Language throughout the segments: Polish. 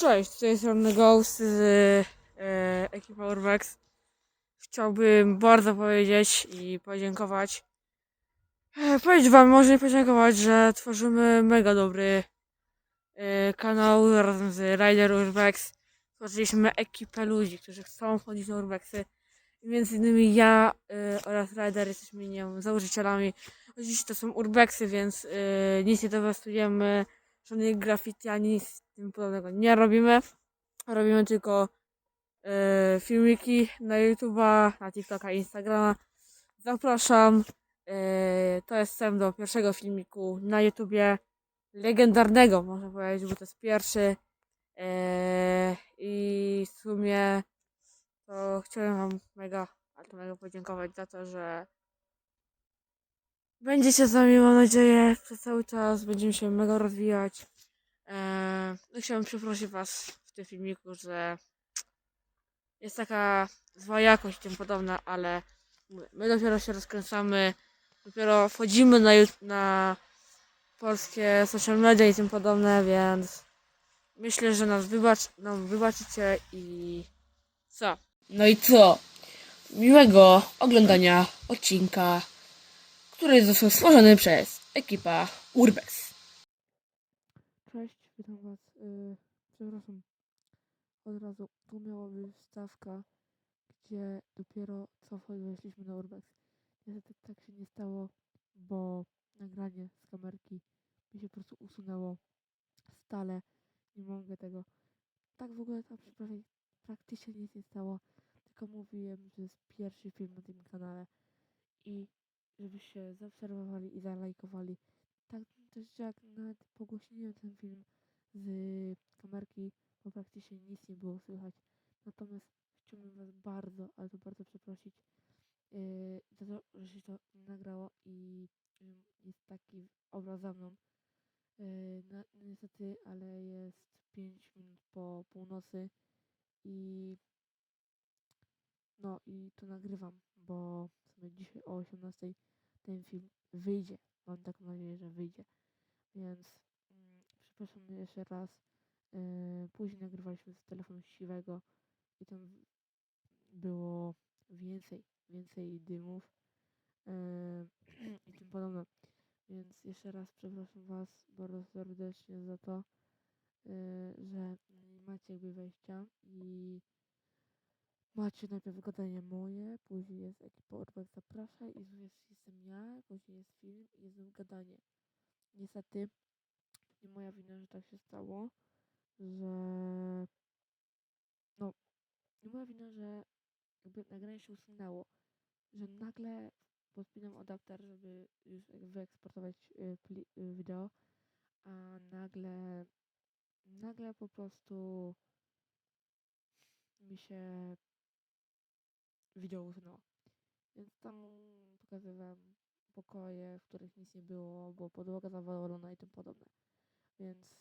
Cześć, to jest Ronny Ghost z e, ekipy Urbex. Chciałbym bardzo powiedzieć i podziękować. E, powiedzieć wam, może nie podziękować, że tworzymy mega dobry e, kanał razem z Rider Urbex. Stworzyliśmy ekipę ludzi, którzy chcą wchodzić na Urbexy. Między innymi ja e, oraz Rider jesteśmy nie wiem, założycielami. Oczywiście to są Urbexy, więc e, nic nie dewastujemy żadnych graffiti ani nic tym podobnego nie robimy. Robimy tylko e, filmiki na YouTube'a, na TikToka Instagrama. Zapraszam. E, to jest wstęp do pierwszego filmiku na YouTubie. Legendarnego, można powiedzieć, bo to jest pierwszy. E, I w sumie to chciałem Wam mega, ale mega podziękować za to, że Będziecie z nami, mam nadzieję, przez cały czas. Będziemy się mega rozwijać. Eee, no chciałem przeprosić Was w tym filmiku, że jest taka zła jakość tym podobna, ale my dopiero się rozkręcamy, dopiero wchodzimy na, na polskie social media i tym podobne, więc myślę, że nas wybacz, nam wybaczycie i co? No i co? Miłego oglądania odcinka, który został stworzony przez ekipa Urbex. Cześć, witam Was. Yy, przepraszam, od razu tu miała być wstawka, gdzie dopiero co weszliśmy na Urbex. Niestety tak się nie stało, bo nagranie z kamerki mi się po prostu usunęło stale. Nie mogę tego. Tak w ogóle tam przepraszam, praktycznie nic nie stało, tylko mówiłem, że jest pierwszy film na tym kanale i żebyście zaobserwowali i zalajkowali tak też jak nawet pogłośniłem ten film z kamerki, bo praktycznie nic nie było słychać. Natomiast chciałbym Was bardzo, ale to bardzo przeprosić yy, za to, że się to nagrało i yy, jest taki obraz za mną. Yy, na, niestety, ale jest 5 minut po północy i no i to nagrywam, bo w sumie dzisiaj o 18 ten film wyjdzie. Mam taką nadzieję, że wyjdzie. Więc mm, przepraszam jeszcze raz. Yy, później nagrywaliśmy z telefonu siwego i tam było więcej, więcej dymów yy, i tym podobne. Więc jeszcze raz przepraszam Was bardzo serdecznie za to, yy, że macie jakby wejścia i macie najpierw gadanie moje, później jest ekipa Urbex zaprasza i znów jest, jestem ja, później jest film i jest znów gadanie. Niestety nie moja wina, że tak się stało, że no nie moja wina, że jakby nagranie się usunęło, że nagle podpinam adapter, żeby już wyeksportować y, pli, y, wideo, a nagle nagle po prostu mi się wideo usunęło. Więc tam pokazywałem pokoje, w których nic nie było, bo podłoga zawalona i tym podobne. Więc,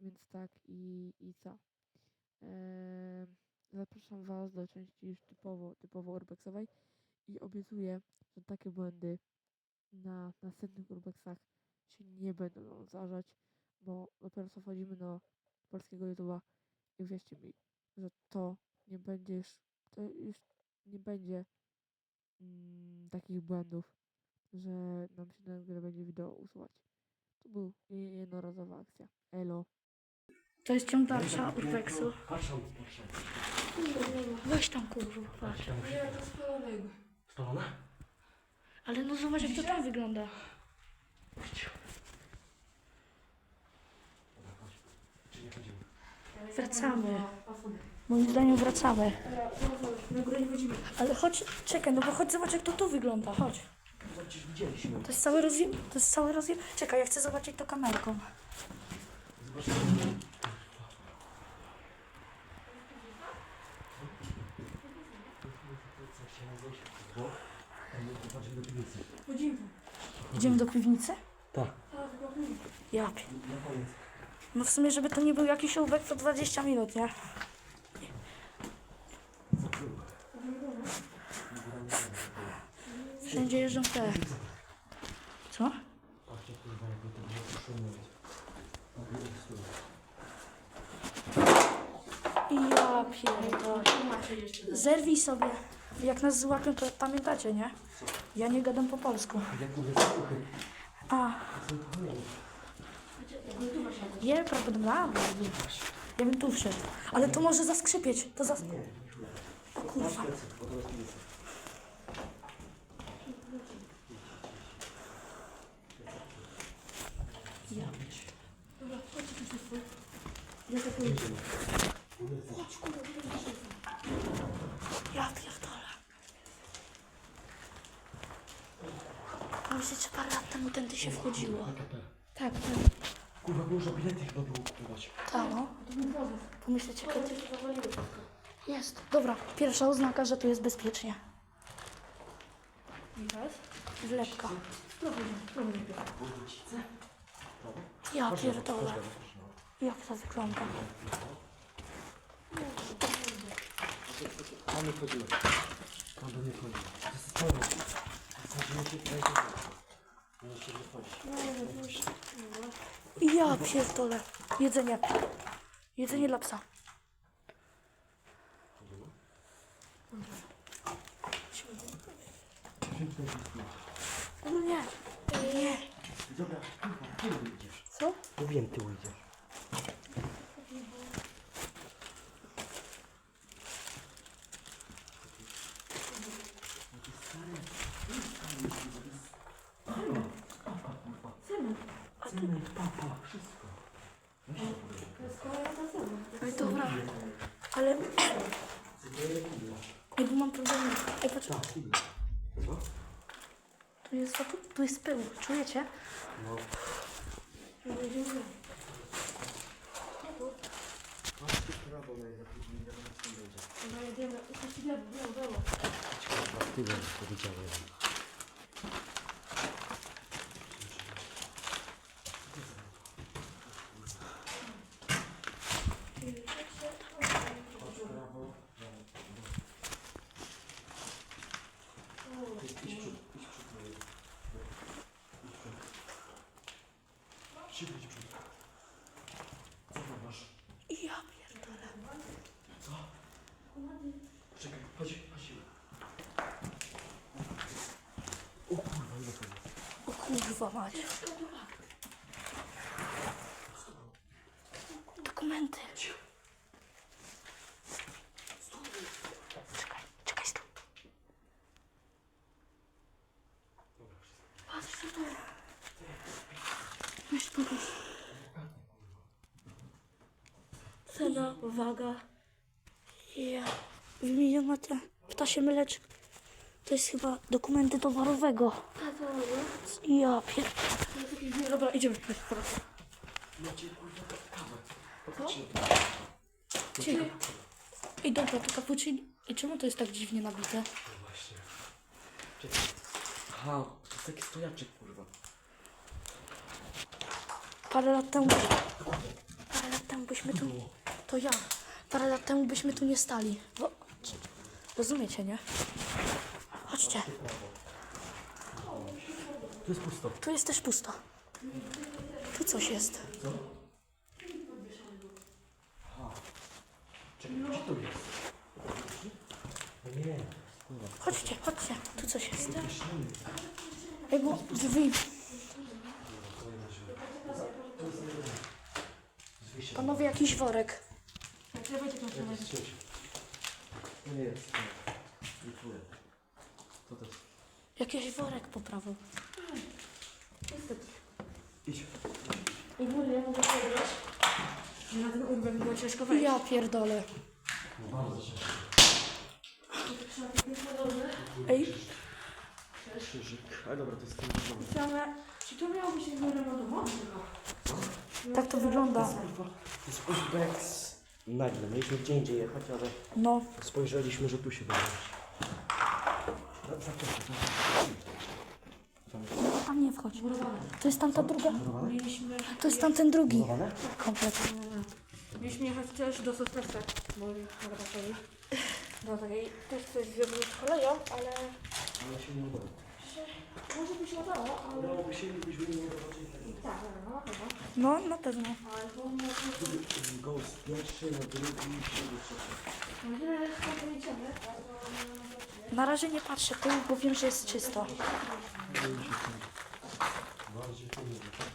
więc tak i, i co. Eee, zapraszam Was do części już typowo, typowo urbexowej i obiecuję, że takie błędy na następnych urbexach się nie będą zdarzać, bo dopiero co wchodzimy do polskiego YouTube'a i wierzcie mi, że to nie będzie już, to już nie będzie mm, takich błędów, że nam się nagle będzie wideo usuwać. To był je- jednorazowa akcja. Elo. To jest ciąg dalsza urbexu. Patrzą, patrzą. Weź tam kurwa, patrz. Spalone? Ale no zobacz jak to tam wygląda. Dobra, chodź. Czy nie chodzimy? Wracamy. Moim zdaniem wracamy. Ale chodź, czekaj, no bo chodź zobacz jak to tu wygląda, chodź. Widzieliśmy. To jest cały rozwój, to jest cały rozwój. Czekaj, ja chcę zobaczyć to kamerką. Piwnicy. Idziemy do piwnicy? Tak. Ja. No w sumie, żeby to nie był jakiś urbex to 20 minut, nie? Te. Co? Patrzcie ja pierdolę. Zerwij sobie. Jak nas złapią, to pamiętacie, nie? Ja nie gadam po polsku. A. Je, prawdopodobnie. Ja bym tu wszedł. Ale to może zaskrzypieć. To zas... O kurwa. Ja. Dobra, chodźcie tu wszyscy. Ja tak mówię. Chodź, kurwa, Ja pierdolę. A myślicie, parę lat temu tędy się wchodziło. Tak, tak. Kurwa, można bilety chyba było kupować. Tak, no. Pomyślcie, kiedy... Jest. Dobra, pierwsza oznaka, że tu jest bezpiecznie. Wlepka. Ja pierdolę. Jak to wygląda? Tam nie chodzimy. Tam do nie chodzimy. To jest sporo. Chodzimy się tutaj. Możecie wychodzić. Ja pierdolę. Jedzenie. Jedzenie dla psa. No nie. Nie. Dobra, kurwa, tył idziesz. Co? Mówiłem, tył idziesz. Ale... Ej, bo mam problemy. Ej, patrz. Tak? Tu jest, tu, tu jest pył. Czujecie? No. Tyle powiedziałem. Siedź przód. Co tam masz? Ja pierdolę. Czekaj, chodź, chodź. O kurwa, ile to jest? O kurwa mać. Dokumenty. Czekaj, czekaj stop. Patrz, co to jest. Weź pokaż. Cena, waga. Ja. Wymieniona ta ptasie mleczko. To jest chyba dokumenty towarowego. Ja pierdolę. Dobra, idziemy. Macie kurwa kawę. Popatrzcie. Cicho. Ej, dobra, to cappuccino. I czemu to jest tak dziwnie nabite? No właśnie. Czekaj. Aha, jest taki stojaczek kurwa. Parę lat temu... Parę lat temu byśmy tu... To ja. Parę lat temu byśmy tu nie stali. Bo... Rozumiecie, nie? Chodźcie. Tu jest pusto. Tu jest też pusto. Tu coś jest. Czekaj, gdzie to jest? No nie. Kurwa. Chodźcie, chodźcie. Tu coś jest. Bo drzwi... Panowie, jakiś worek. No nie jest. To jest? Jakiś worek po prawo. Idź. I mówię, ja mogę powiedzieć, że na ten urbek było ciężko wejść. Ja pierdolę. Bardzo ciężko. Ej, Krzyżyk. Ale dobra, to jest ten domy. Same, czy to miało być jakby remontowane? tak to wygląda. To jest Uzbeks. Nagle, mieliśmy gdzie indziej jechać, ale No. spojrzeliśmy, że tu się będzie. No. Tam Tam nie wchodź. To jest tamta druga. Mieliśmy, To jest tamten drugi. Murowane? Komplet. mieliśmy jechać też do Sosnowca, bo tak. Do takiej też coś związanego z koleją, ale Ale się nie udało. Może by się udało, ale Udałoby się, gdybyśmy nie zobaczyli. No, na pewno. Ghost pierwszy, na drugi, trzeci. Na razie nie patrzę tył, bo wiem, że jest czysto. Bardziej to nie wiem.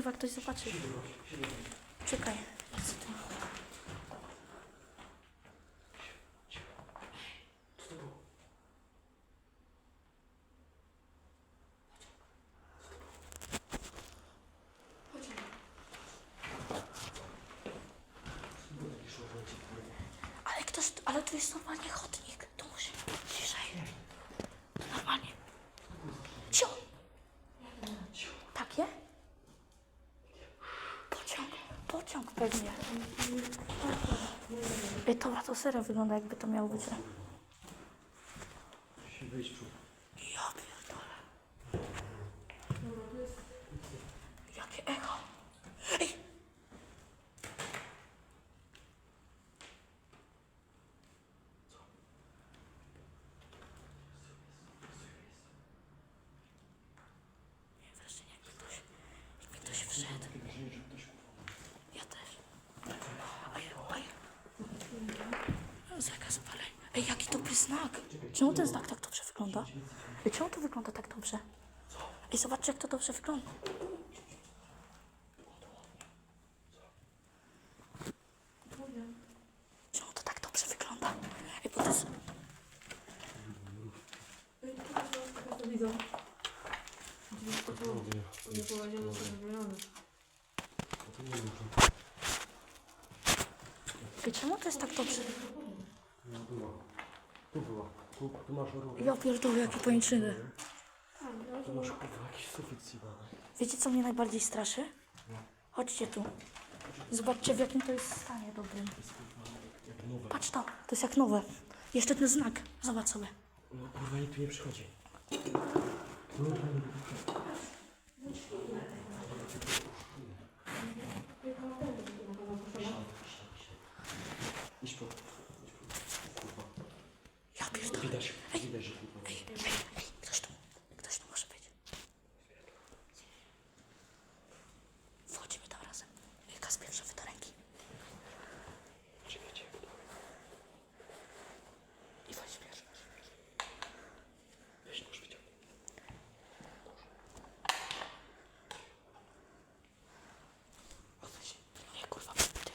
Kurwa, ktoś zobaczy. Czekaj. Jest tu. Ale ktoś, ale tu jest normalnie chodnik. Tu musi ciszej. Normalnie. Cio. Takie? Pociąg, pociąg pewnie. Ej, dobra, to serio wygląda jakby to miało być. Musi wyjść przód. Ja pierdolę. Jakie echo. Ej! Nie, wreszcie nie, jakby ktoś, jakby ktoś wszedł. Ja też. Ej, ej. Zakaz palenia. Ej, jaki dobry znak. Czemu ten znak tak dobrze wygląda? Ej, czemu to wygląda tak dobrze? Ej, zobaczcie, jak to dobrze wygląda. Czemu to tak dobrze wygląda? Ej, bo to jest... Ej, czemu to jest tak dobrze? No. Tu była. Tu, tu masz rurę. Ja pierdolę, jakie pajęczyny. Tu masz kurwa jakiś sufit zjebany. Wiecie, co mnie najbardziej straszy? Chodźcie tu. Zobaczcie, w jakim to jest stanie dobrym. Jak nowe. Patrz tam, to jest jak nowe. Jeszcze ten znak. Zobacz sobie. No kurwa nikt tu nie przychodzi. Kurwa tu nie przychodzi. Idź po. Kurwa. Ja pierdolę. Widać, widać, że kurwa. Ej, ej, ej, ktoś tu, ktoś tu może być. Wchodzimy tam razem. Ej, Kasper, pierwszy do ręki. Czekajcie, jak to. I wchodź pierwszy. Weź nóż wyciągnij. Nie, kurwa, ty.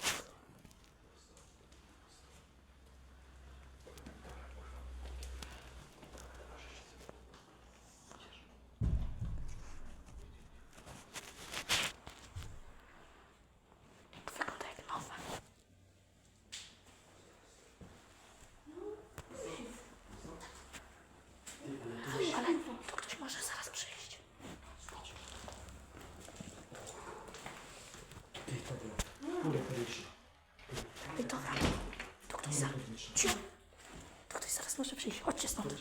To wygląda jak nowe. Ale to ktoś może zaraz przyjść. Ty, to było. Kurwa, periszy. Ej, dobra. To ktoś zaraz... Ciu. To ktoś zaraz może przyjść. Chodźcie stąd.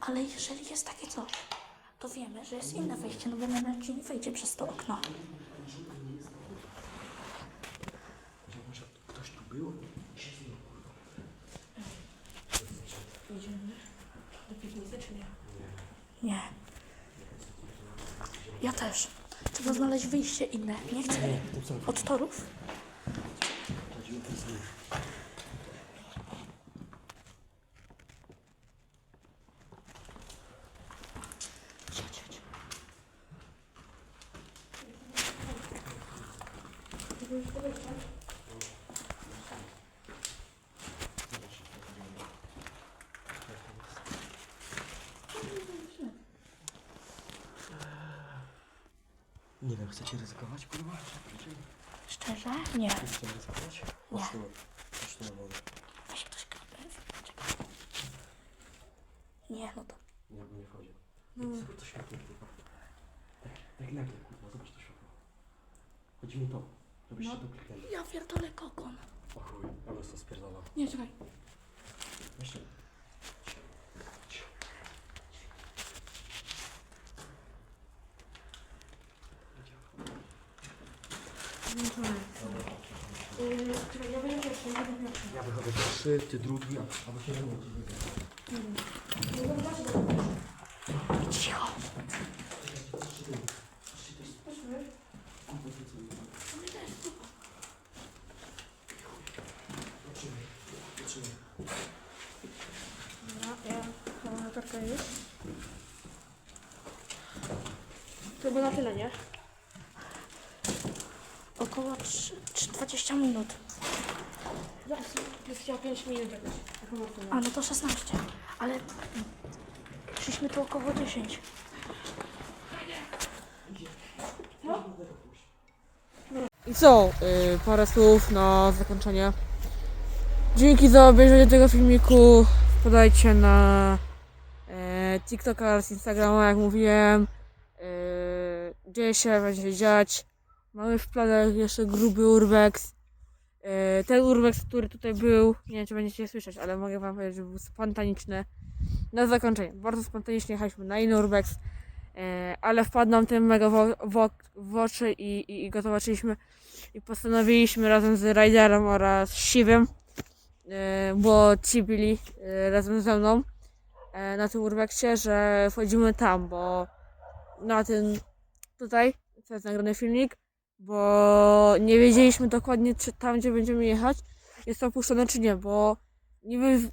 Ale jeżeli jest takie coś, to wiemy, że jest inne wejście, no bo menedżer nie wejdzie przez to okno. Może ktoś tu był? Nie. Ja też. Trzeba inne. Nie chcę od torów. Chodzimy tu z nim. Chodź, chodź. Nie wiem, chcecie ryzykować, kurwa? Szczerze? Nie. Chcecie ryzykować? Nie. Tu na wodę. Weź ktoś klapę. Czekaj. Nie, no to... Nie, nie wchodzi. Zobacz to światło, kurwa. Tak, tak nagle, kurwa, zobacz to światło. Chodzi mi to, żebyście tu kliknęli. Ja pierdolę kokon. O chuj, bym to spierdala. Nie, czekaj. Jeszcze. Ja wychodzę pierwszy, ty drugi, albo się nie Cicho. Latarka jest. To by na tyle, nie? Około 3, 3, 20 minut. Jest chciała 5 minut jakoś. A no to 16. Ale szliśmy tu około 10. I co? Yy, parę słów na zakończenie. Dzięki za obejrzenie tego filmiku. Wpadajcie na e, TikToka oraz Instagrama, jak mówiłem. E, dzieje się, będzie się dziać. Mamy w planach jeszcze gruby urbex. E, ten urbex, który tutaj był, nie wiem czy będziecie słyszeć, ale mogę wam powiedzieć, że był spontaniczny. Na zakończenie, bardzo spontanicznie jechaliśmy na inny urbex. E, ale wpadł nam ten mega w oczy i, i, i go zobaczyliśmy i postanowiliśmy razem z Riderem oraz Siwym, e, bo ci byli razem ze mną na tym urbekcie, że wchodzimy tam, bo na tym tutaj, to jest nagrany filmik, bo nie wiedzieliśmy dokładnie, czy tam, gdzie będziemy jechać, jest to opuszczone, czy nie, bo niby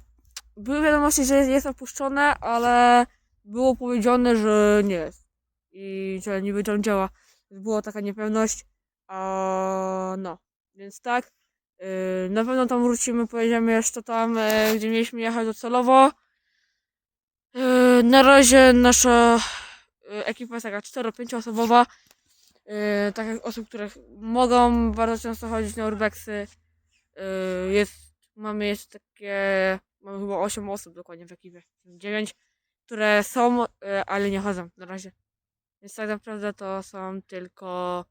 były wiadomości, że jest opuszczone, ale było powiedziane, że nie jest i że niby tam działa. Była taka niepewność. A no, więc tak. Yy, na pewno tam wrócimy, pojedziemy jeszcze tam, e, gdzie mieliśmy jechać docelowo. Yy, na razie nasza ekipa jest taka 4-5 osobowa. Yy, takich osób, które mogą bardzo często chodzić na urbexy. Yy, jest, mamy jeszcze takie, mamy chyba 8 osób dokładnie w ekipie, 9, które są, yy, ale nie chodzą na razie. Więc tak naprawdę to są tylko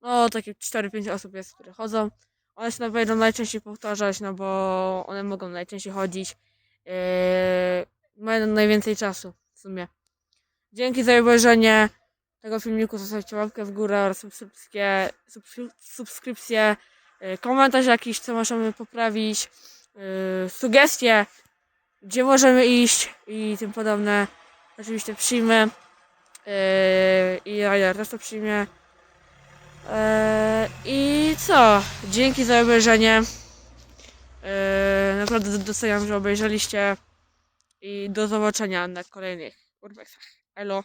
no takie 4-5 osób jest, które chodzą. One się będą najczęściej powtarzać, no bo one mogą najczęściej chodzić. Yy, mają najwięcej czasu w sumie. Dzięki za obejrzenie tego filmiku. Zostawcie łapkę w górę oraz subskrypcję, subskry- subskrypcję yy, komentarz jakiś, co możemy poprawić, yy, sugestie, gdzie możemy iść i tym podobne. Oczywiście przyjmę. Yy, I Ryder też to przyjmie. I co? Dzięki za obejrzenie. Eee, naprawdę doceniam, że obejrzeliście. I do zobaczenia na kolejnych urbexach. Elo.